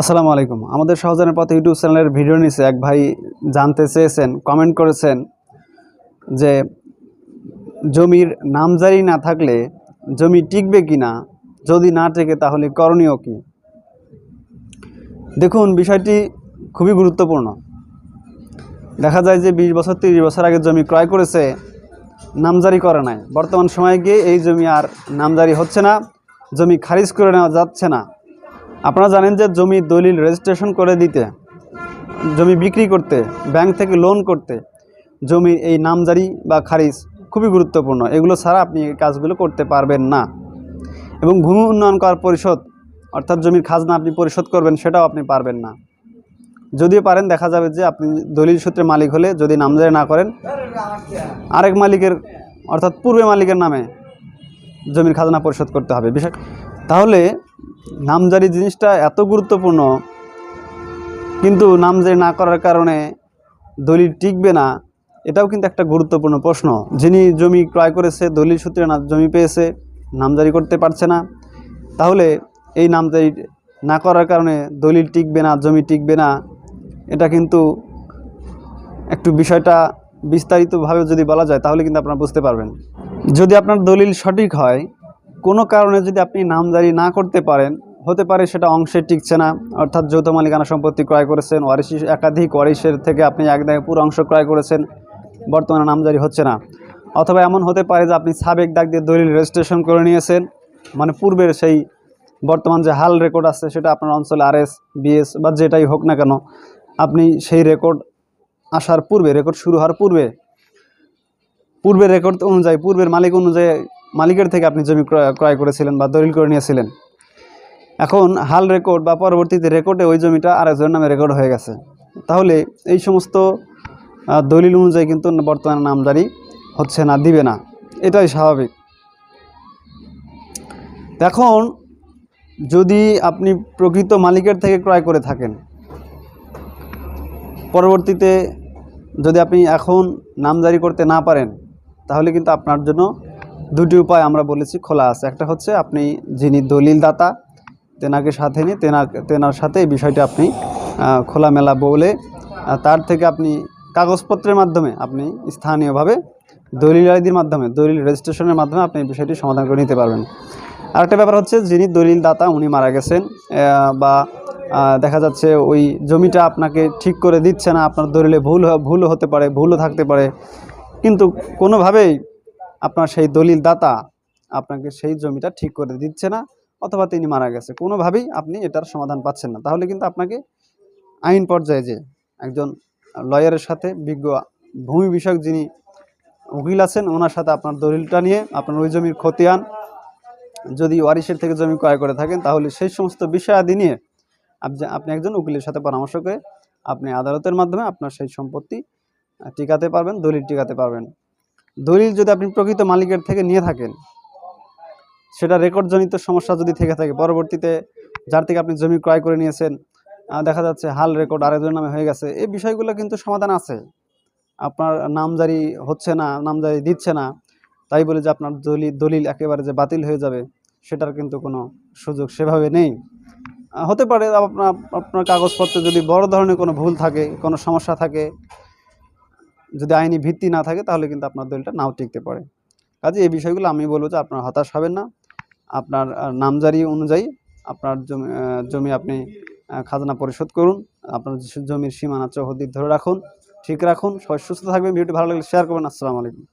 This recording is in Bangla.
আসসালামু আলাইকুম। আমাদের সহজনের পথে ইউটিউব চ্যানেলের ভিডিও নিচে এক ভাই জানতে চেয়েছেন কমেন্ট করেছেন যে জমির নামজারি না থাকলে জমি টিকবে কি না যদি না টেকে তাহলে করণীয় কি? দেখুন, বিষয়টি খুবই গুরুত্বপূর্ণ। দেখা যায় যে বিশ বছর, তিরিশ বছর আগে জমি ক্রয় করেছে, নামজারি করে নাই। বর্তমান সময়ে গিয়ে এই জমি আর নামজারি হচ্ছে না, জমি খারিজ করে নেওয়া যাচ্ছে না। আপনারা জানেন যে জমি দলিল রেজিস্ট্রেশন করে দিতে, জমি বিক্রি করতে ব্যাংক থেকে লোন করতে, জমির এই নামজারি বা খারিজ খুবই গুরুত্বপূর্ণ। এগুলো ছাড়া আপনি এই কাজগুলো করতে পারবেন না। এবং ভূমি উন্নয়ন কর পরিশোধ অর্থাৎ জমির খাজনা আপনি পরিশোধ করবেন, সেটাও আপনি পারবেন না। যদিও পারেন, দেখা যাবে যে আপনি দলিল সূত্রে মালিক হলে যদি নামজারি না করেন, আরেক মালিকের, অর্থাৎ পূর্বে মালিকের নামে জমির খাজনা পরিশোধ করতে হবে। বিষয় তাহলে নামজারি জিনিসটা এত গুরুত্বপূর্ণ, কিন্তু নামজারি না করার কারণে দলিল টিকবে না, এটাও কিন্তু একটা গুরুত্বপূর্ণ প্রশ্ন। যিনি জমি ক্রয় করেছে, দলিল সূত্রে না জমি পেয়েছে, নামজারি করতে পারছে না, তাহলে এই নামজারি না করার কারণে দলিল টিকবে না, জমি টিকবে না, এটা কিন্তু একটু বিষয়টা বিস্তারিতভাবে যদি বলা যায়, তাহলে কিন্তু আপনারা বুঝতে পারবেন। যদি আপনার দলিল সঠিক হয় কোনো কারণে যদি আপনি নামজারি না করতে পারেন, হতে পারে সেটা অংশে টিকছে না, অর্থাৎ যৌথ মালিকানা সম্পত্তি ক্রয় করেছেন, ওয়ারিশ একাধিক ওয়ারিশের থেকে আপনি একদাগে পুরো অংশ ক্রয় করেছেন, বর্তমানে নামজারি হচ্ছে না। অথবা এমন হতে পারে যে আপনি সাবেক ডাক দিয়ে দলিল রেজিস্ট্রেশন করে নিয়েছেন মানে পূর্বের সেই বর্তমান যে হাল রেকর্ড আছে সেটা আপনার অঞ্চলে আরএস, বিএস বা যেটাই হোক না কেন, আপনি সেই রেকর্ড আসার পূর্বে, রেকর্ড শুরু হওয়ার পূর্বে, পূর্বের রেকর্ড অনুযায়ী, পূর্বের মালিক অনুযায়ী মালিকের থেকে আপনি জমি ক্রয় করেছিলেন বা দলিল করে নিয়েছিলেন। এখন হাল রেকর্ড বা পরবর্তীতে রেকর্ডে ওই জমিটা আরেকজনের নামে রেকর্ড হয়ে গেছে। তাহলে এই সমস্ত দলিল অনুযায়ী কিন্তু বর্তমানে নামজারি হচ্ছে না, দিবে না। এটাই স্বাভাবিক। এখন যদি আপনি প্রকৃত মালিকের থেকে ক্রয় করে থাকেন, পরবর্তীতে যদি আপনি এখন নামজারি করতে না পারেন, তাহলে কিন্তু আপনার জন্য দুটি উপায় আমরা বলেছি, খোলা আছে। একটা হচ্ছে আপনি যিনি দলিল দাতা তেনাকে সাথে নিয়ে, তেনা, তেনার সাথে এই বিষয়টি আপনি খোলামেলা বলে তার থেকে আপনি কাগজপত্রের মাধ্যমে আপনি স্থানীয়ভাবে দলিল আইডির মাধ্যমে, দলিল রেজিস্ট্রেশনের মাধ্যমে আপনি এই বিষয়টি সমাধান করে নিতে পারবেন। আরেকটা ব্যাপার হচ্ছে যিনি দলিল দাতা উনি মারা গেছেন বা দেখা যাচ্ছে ওই জমিটা আপনাকে ঠিক করে দিচ্ছে না, আপনার দলিলে ভুল ভুলও হতে পারে, ভুলও থাকতে পারে। কিন্তু কোনোভাবেই আপনার সেই দলিল দাতা আপনাকে সেই জমিটা ঠিক করে দিচ্ছে না অথবা তিনি মারা গেছে। কোনোভাবেই আপনি এটার সমাধান পাচ্ছেন না। তাহলে কিন্তু আপনাকে আইন পর্যায়ে যে একজন লয়ারের সাথে বিজ্ঞ ভূমি বিষয়ক যিনি উকিল আছেন, ওনার সাথে আপনার দলিলটা নিয়ে আপনার ওই জমির খতিয়ান যদি ওয়ারিশের থেকে জমি ক্রয় করে থাকেন, তাহলে সেই সমস্ত বিষয়াদি নিয়ে আপনি আপনি একজন উকিলের সাথে পরামর্শ করে আপনি আদালতের মাধ্যমে আপনার সেই সম্পত্তি টিকাতে পারবেন, দলিল টিকাতে পারবেন। দলিল যদি আপনি প্রকৃত মালিকের থেকে নিয়ে থাকেন, সেটা রেকর্ডজনিত সমস্যা যদি থেকে থাকে, পরবর্তীতে যার থেকে আপনি জমি ক্রয় করে নিয়েছেন দেখা যাচ্ছে হাল রেকর্ড আরেকজনের নামে হয়ে গেছে, এই বিষয়গুলো কিন্তু সমাধান আছে। আপনার নামজারি হচ্ছে না, নামজারি দিচ্ছে না, তাই বলে যে আপনার দলিল দলিল একেবারে যে বাতিল হয়ে যাবে, সেটার কিন্তু কোনো সুযোগ সেভাবে নেই। হতে পারে আপনার আপনার কাগজপত্রে যদি বড় ধরনের কোনো ভুল থাকে, কোনো সমস্যা থাকে যদি আইনি ভিত্তি না থাকে, তাহলে কিন্তু আপনার দলটা নাও টিকতে পারে। কাজে এই বিষয়গুলো আমি বলব যে আপনার হতাশ হবেন না। আপনার নামজারি অনুযায়ী আপনার জমি জমি আপনি খাজনা পরিশোধ করুন। আপনার জমির সীমানা চৌহদ্দি ধরে রাখুন, ঠিক রাখুন। সবাই সুস্থ থাকবেন। ভিডিওটি ভালো লাগলে শেয়ার করবেন। আসসালামু আলাইকুম।